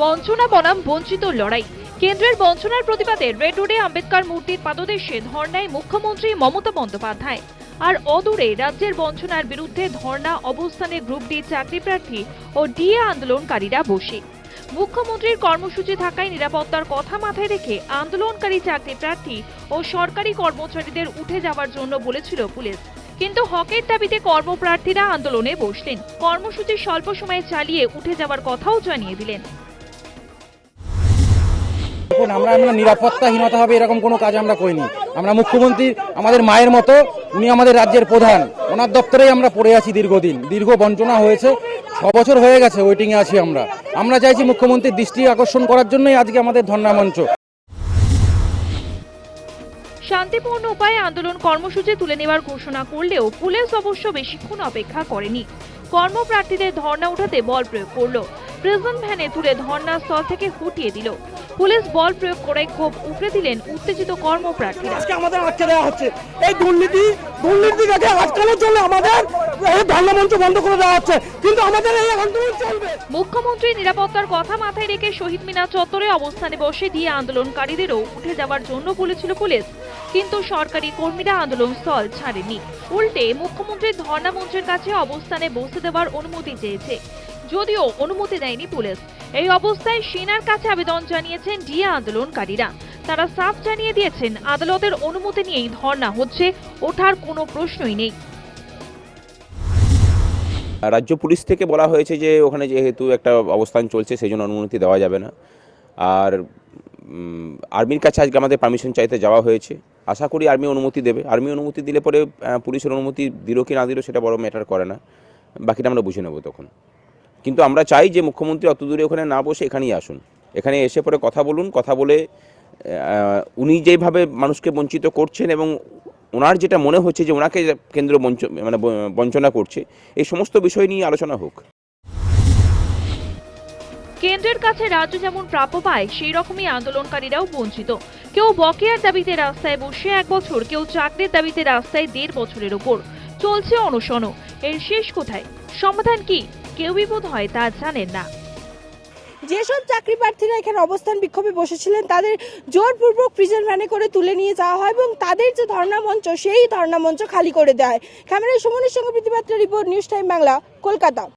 বঞ্চনা বনাম বঞ্চিত লড়াই। কেন্দ্রের বঞ্চনার প্রতিবাদে রেড রোডে আম্বেদকর মূর্তির পাদদেশে ধর্নায় মুখ্যমন্ত্রী মমতা বন্দ্যোপাধ্যায়। আর অদূরে রাজ্যের বঞ্চনার বিরুদ্ধে ধর্না অবস্থানে গ্রুপ ডি চাকরি প্রার্থী ও ডিএ আন্দোলনকারীরা বসে। মুখ্যমন্ত্রীর কর্মসূচি থাকায় নিরাপত্তার কথা মাথায় রেখে আন্দোলনকারী চাকরি প্রার্থী ও সরকারি কর্মচারীদের উঠে যাওয়ার জন্য বলেছিল পুলিশ। কিন্তু হকের দাবিতে কর্মপ্রার্থীরা আন্দোলনে বসলেন। কর্মসূচি স্বল্প সময়ে চালিয়ে উঠে যাওয়ার কথাও জানিয়ে দিলেন। দেখুন, আমরা আমরা নিরাপত্তাহীনতা হবে, এরকম কোনো কাজ আমরা করিনি। আমরা মুখ্যমন্ত্রী আমাদের মায়ের মতো, উনি আমাদের রাজ্যের প্রধান। ওনার দপ্তরেই আমরা পড়ে আছি দীর্ঘদিন। দীর্ঘ বঞ্চনা হয়েছে। ছ বছর হয়ে গেছে ওয়েটিংয়ে আছি আমরা। আমরা চাইছি মুখ্যমন্ত্রীর দৃষ্টি আকর্ষণ করার জন্যই আজকে আমাদের ধর্ণা মঞ্চ। শান্তিপূর্ণ উপায়ে আন্দোলন কর্মসূচি তুলে নেওয়ার ঘোষণা করলেও পুলিশ অবশ্য বেশিক্ষণ অপেক্ষা করেনি। কর্মপ্রার্থীদের ধর্ণা উঠাতে বল প্রয়োগ করল। প্রিজন ভ্যানে তুলে ধর্ণা স্থল থেকে হটিয়ে দিল। পুলিশ বল প্রয়োগ করে ক্ষোভ উগরে দিলেন উত্তেজিত কর্মপ্রার্থীরা। আজকে আমাদের আটকে দেওয়া হচ্ছে। এই দুর্নীতি দুর্নীতিটাকে আটকানোর জন্য আমাদের? এই ধর্ণামঞ্চ বন্ধ করে দেওয়া হচ্ছে। কিন্তু আমাদের এই আন্দোলন চলবে। মুখ্যমন্ত্রী নিরাপত্তার কথা মাথায় রেখে শহীদ মিনার চত্বরে অবস্থানে বসে দিয়ে আন্দোলনকারীদেরও উঠে যাওয়ার জন্য বলেছিল পুলিশ। কিন্তু সরকারি কর্মীরা আন্দোলন স্থল ছাড়েনি। উল্টে মুখ্যমন্ত্রীর ধর্ণা মঞ্চের কাছে অবস্থানে বসে দেওয়ার অনুমতি চেয়েছে। যদিও অনুমতি দেয়নি পুলিশ। এই অবস্থায় সেনার কাছে আবেদন জানিয়েছেন ডিএ আন্দোলনকারীরা। তারা সাফ জানিয়ে দিয়েছেন, আদালতের অনুমতি নিয়েই ধর্ণা হচ্ছে, ওঠার কোনো প্রশ্নই নেই। রাজ্য পুলিশ থেকে বলা হয়েছে যে, ওখানে যেহেতু একটা অবস্থান চলছে সেই জন্য অনুমতি দেওয়া যাবে না। আর আর্মির কাছে আজকে আমাদের পারমিশন চাইতে যাওয়া হয়েছে। আশা করি আর্মি অনুমতি দেবে। আর্মি অনুমতি দিলে পরে পুলিশের অনুমতি দিল কি না দিল, সেটা বড় ম্যাটার করে না। বাকিটা আমরা বুঝে নেব তখন। কিন্তু আমরা চাই যে মুখ্যমন্ত্রী অত দূরে ওখানে না বসে এখানেই আসুন। এখানে এসে পরে কথা বলুন, কথা বলে উনি যেভাবে মানুষকে বঞ্চিত করছেন এবং ওনার যেটা মনে হচ্ছে যে ওনাকে কেন্দ্র বঞ্চ মানে বঞ্চনা করছে, এই সমস্ত বিষয় নিয়ে আলোচনা হোক। কেন্দ্রের কাছে রাজ্য যেমন প্রাপ্য পায় সেই রকমই আন্দোলনকারীরাও বঞ্চিত। কেউ বকেয়ার দাবিতে রাস্তায় বসে এক বছর, কেউ চাকরির দাবিতে রাস্তায় দেড় বছরের ওপর। চলছে অনশনও। এর শেষ কোথায়? সমাধান কি? কেউই বোধ হয় তা জানেন না। যেসব চাকরি প্রার্থীরা এখানে অবস্থান বিক্ষোভে বসেছিলেন, তাদের জোরপূর্বক প্রিজন ভ্যানে করে তুলে নিয়ে যাওয়া হয় এবং তাদের যে ধর্ণা মঞ্চ, সেই ধর্ণা মঞ্চ খালি করে দেয় ক্যামেরায় সুমনের সঙ্গে Pritipatra report news time Bangla Kolkata.